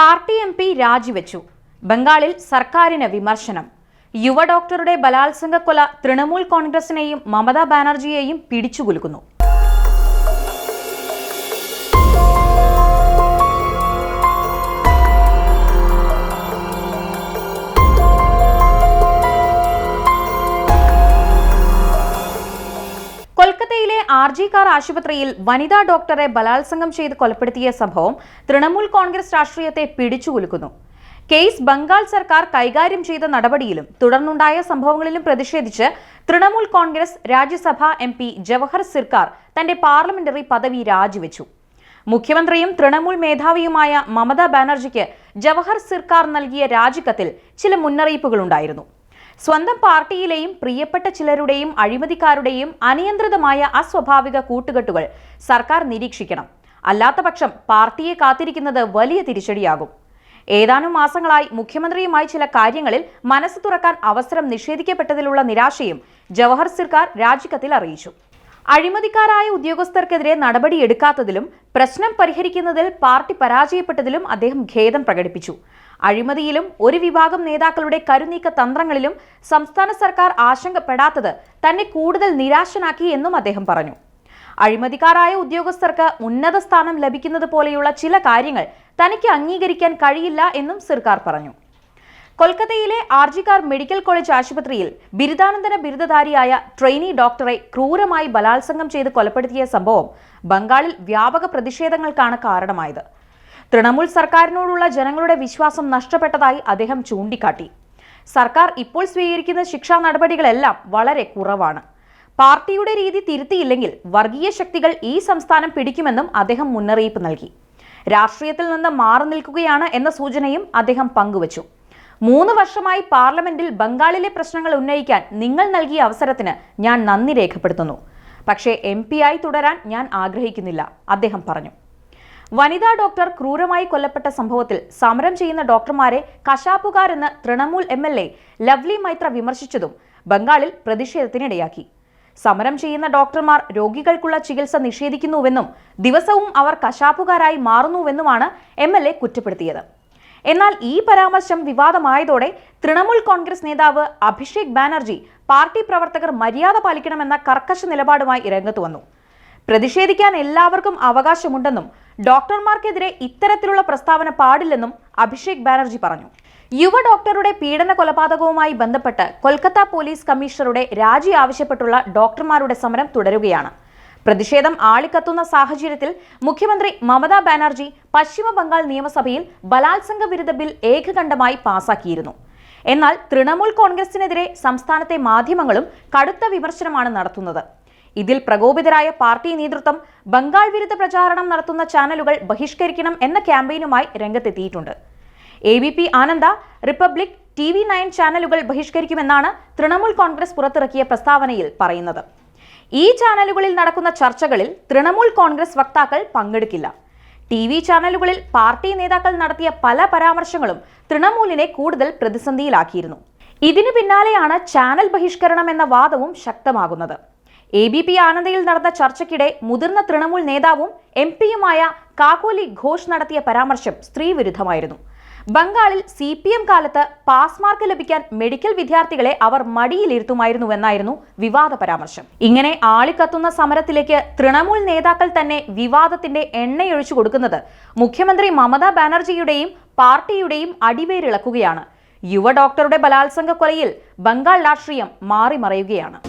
Party M P രാജിവെച്ചു. ബംഗാളിൽ സർക്കാരിന് വിമർശനം. യുവ ഡോക്ടറുടെ ബലാത്സംഗ കൊല തൃണമൂൽ കോൺഗ്രസിനെയും മമതാ ബാനർജിയെയും പിടിച്ചുകുലുക്കുന്നു. കൊൽക്കത്തയിലെ ആർ ജി കാർ ആശുപത്രിയിൽ വനിതാ ഡോക്ടറെ ബലാത്സംഗം ചെയ്ത് കൊലപ്പെടുത്തിയ സംഭവം തൃണമൂൽ കോൺഗ്രസ് രാഷ്ട്രീയത്തെ പിടിച്ചുകുലുക്കുന്നു. കേസ് ബംഗാൾ സർക്കാർ കൈകാര്യം ചെയ്ത നടപടിയിലും തുടർന്നുണ്ടായ സംഭവങ്ങളിലും പ്രതിഷേധിച്ച് തൃണമൂൽ കോൺഗ്രസ് രാജ്യസഭാ എം പി ജവഹർ സിർക്കാർ തന്റെ പാർലമെന്ററി പദവി രാജിവെച്ചു. മുഖ്യമന്ത്രിയും തൃണമൂൽ മേധാവിയുമായ മമതാ ബാനർജിക്ക് ജവഹർ സിർക്കാർ നൽകിയ രാജിക്കത്തിൽ ചില മുന്നറിയിപ്പുകളുണ്ടായിരുന്നു. സ്വന്തം പാർട്ടിയിലെയും പ്രിയപ്പെട്ട ചിലരുടെയും അഴിമതിക്കാരുടെയും അനിയന്ത്രിതമായ അസ്വാഭാവിക കൂട്ടുകെട്ടുകൾ സർക്കാർ നിരീക്ഷിക്കണം. അല്ലാത്തപക്ഷം പാർട്ടിയെ കാത്തിരിക്കുന്നത് വലിയ തിരിച്ചടിയാകും. ഏതാനും മാസങ്ങളായി മുഖ്യമന്ത്രിയുമായി ചില കാര്യങ്ങളിൽ മനസ്സ് തുറക്കാൻ അവസരം നിഷേധിക്കപ്പെട്ടതിലുള്ള നിരാശയും ജവഹർ സർക്കാർ രാജിക്കത്തിൽ അറിയിച്ചു. അഴിമതിക്കാരായ ഉദ്യോഗസ്ഥർക്കെതിരെ നടപടിയെടുക്കാത്തതിലും പ്രശ്നം പരിഹരിക്കുന്നതിൽ പാർട്ടി പരാജയപ്പെട്ടതിലും അദ്ദേഹം ഖേദം പ്രകടിപ്പിച്ചു. അഴിമതിയിലും ഒരു വിഭാഗം നേതാക്കളുടെ കരുനീക്ക തന്ത്രങ്ങളിലും സംസ്ഥാന സർക്കാർ ആശങ്കപ്പെടാത്തത് തന്നെ കൂടുതൽ നിരാശനാക്കി എന്നും അദ്ദേഹം പറഞ്ഞു. അഴിമതിക്കാരായ ഉദ്യോഗസ്ഥർക്ക് ഉന്നത സ്ഥാനം ലഭിക്കുന്നത് പോലെയുള്ള ചില കാര്യങ്ങൾ തനിക്ക് അംഗീകരിക്കാൻ കഴിയില്ല എന്നും സർക്കാർ പറഞ്ഞു. കൊൽക്കത്തയിലെ ആർജിക്കാർ മെഡിക്കൽ കോളേജ് ആശുപത്രിയിൽ ബിരുദാനന്തര ബിരുദധാരിയായ ട്രെയിനി ഡോക്ടറെ ക്രൂരമായി ബലാത്സംഗം ചെയ്ത് കൊലപ്പെടുത്തിയ സംഭവം ബംഗാളിൽ വ്യാപക പ്രതിഷേധങ്ങൾക്കാണ് കാരണമായത്. തൃണമൂൽ സർക്കാരിനോടുള്ള ജനങ്ങളുടെ വിശ്വാസം നഷ്ടപ്പെട്ടതായി അദ്ദേഹം ചൂണ്ടിക്കാട്ടി. സർക്കാർ ഇപ്പോൾ സ്വീകരിക്കുന്ന ശിക്ഷാ നടപടികളെല്ലാം വളരെ കുറവാണ്. പാർട്ടിയുടെ രീതി തിരുത്തിയില്ലെങ്കിൽ വർഗീയ ശക്തികൾ ഈ സംസ്ഥാനം പിടിക്കുമെന്നും അദ്ദേഹം മുന്നറിയിപ്പ് നൽകി. രാഷ്ട്രീയത്തിൽ നിന്ന് മാറി നിൽക്കുകയാണ് എന്ന സൂചനയും അദ്ദേഹം പങ്കുവച്ചു. മൂന്ന് വർഷമായി പാർലമെന്റിൽ ബംഗാളിലെ പ്രശ്നങ്ങൾ ഉന്നയിക്കാൻ നിങ്ങൾ നൽകിയ അവസരത്തിന് ഞാൻ നന്ദി രേഖപ്പെടുത്തുന്നു. പക്ഷേ എം ആയി തുടരാൻ ഞാൻ ആഗ്രഹിക്കുന്നില്ല അദ്ദേഹം പറഞ്ഞു. വനിതാ ഡോക്ടർ ക്രൂരമായി കൊല്ലപ്പെട്ട സംഭവത്തിൽ സമരം ചെയ്യുന്ന ഡോക്ടർമാരെ കശാപ്പുകാരെന്ന് Trinamool M L A Lovely Maitra വിമർശിച്ചതും ബംഗാളിൽ പ്രതിഷേധത്തിനിടയാക്കി. സമരം ചെയ്യുന്ന ഡോക്ടർമാർ രോഗികൾക്കുള്ള ചികിത്സ നിഷേധിക്കുന്നുവെന്നും ദിവസവും അവർ കശാപ്പുകാരായി മാറുന്നുവെന്നുമാണ് എം എൽ എ കുറ്റപ്പെടുത്തിയത്. എന്നാൽ ഈ പരാമർശം വിവാദമായതോടെ തൃണമൂൽ കോൺഗ്രസ് നേതാവ് അഭിഷേക് ബാനർജി പാർട്ടി പ്രവർത്തകർ മര്യാദ പാലിക്കണമെന്ന കർക്കശ നിലപാടുമായി രംഗത്ത് വന്നു. പ്രതിഷേധിക്കാൻ എല്ലാവർക്കും അവകാശമുണ്ടെന്നും ഡോക്ടർമാർക്കെതിരെ ഇത്തരത്തിലുള്ള പ്രസ്താവന പാടില്ലെന്നും അഭിഷേക് ബാനർജി പറഞ്ഞു. യുവ ഡോക്ടറുടെ പീഡന കൊലപാതകവുമായി ബന്ധപ്പെട്ട് കൊൽക്കത്ത പോലീസ് കമ്മീഷണറുടെ രാജി ആവശ്യപ്പെട്ടുള്ള ഡോക്ടർമാരുടെ സമരം തുടരുകയാണ്. പ്രതിഷേധം ആളിക്കത്തുന്ന സാഹചര്യത്തിൽ മുഖ്യമന്ത്രി മമതാ ബാനർജി പശ്ചിമ ബംഗാൾ നിയമസഭയിൽ ബലാത്സംഗ വിരുദ്ധ ബിൽ ഏകകണ്ഠമായി പാസാക്കിയിരുന്നു. എന്നാൽ തൃണമൂൽ കോൺഗ്രസിനെതിരെ സംസ്ഥാനത്തെ മാധ്യമങ്ങളും കടുത്ത വിമർശനമാണ് നടത്തുന്നത്. ഇതിൽ പ്രകോപിതരായ പാർട്ടി നേതൃത്വം ബംഗാൾ വിരുദ്ധ പ്രചാരണം നടത്തുന്ന ചാനലുകൾ ബഹിഷ്കരിക്കണം എന്ന ക്യാമ്പയിനുമായി രംഗത്തെത്തിയിട്ടുണ്ട്. A B P Ananda Republic T V nine ചാനലുകൾ ബഹിഷ്കരിക്കുമെന്നാണ് തൃണമൂൽ കോൺഗ്രസ് പുറത്തിറക്കിയ പ്രസ്താവനയിൽ പറയുന്നത്. ഈ ചാനലുകളിൽ നടക്കുന്ന ചർച്ചകളിൽ തൃണമൂൽ കോൺഗ്രസ് വക്താക്കൾ പങ്കെടുക്കില്ല. ടി വി ചാനലുകളിൽ പാർട്ടി നേതാക്കൾ നടത്തിയ പല പരാമർശങ്ങളും തൃണമൂലിനെ കൂടുതൽ പ്രതിസന്ധിയിലാക്കിയിരുന്നു. ഇതിനു പിന്നാലെയാണ് ചാനൽ ബഹിഷ്കരണം എന്ന വാദവും ശക്തമാകുന്നത്. എ ബി പി ആനന്ദയിൽ നടന്ന ചർച്ചയ്ക്കിടെ മുതിർന്ന തൃണമൂൽ നേതാവും എം പിയുമായ കാക്കോലി ഘോഷ് നടത്തിയ പരാമർശം സ്ത്രീവിരുദ്ധമായിരുന്നു. ബംഗാളിൽ സി പി എം കാലത്ത് പാസ് മാർക്ക് ലഭിക്കാൻ മെഡിക്കൽ വിദ്യാർത്ഥികളെ അവർ മടിയിലിരുത്തുമായിരുന്നുവെന്നായിരുന്നു വിവാദ പരാമർശം. ഇങ്ങനെ ആളിക്കത്തുന്ന സമരത്തിലേക്ക് തൃണമൂൽ നേതാക്കൾ തന്നെ വിവാദത്തിന്റെ എണ്ണയൊഴിച്ചു കൊടുക്കുന്നത് മുഖ്യമന്ത്രി മമതാ ബാനർജിയുടെയും പാർട്ടിയുടെയും അടിവേരിളക്കുകയാണ്. യുവ ഡോക്ടറുടെ ബലാത്സംഗ കൊലയിൽ ബംഗാൾ രാഷ്ട്രീയം മാറിമറയുകയാണ്.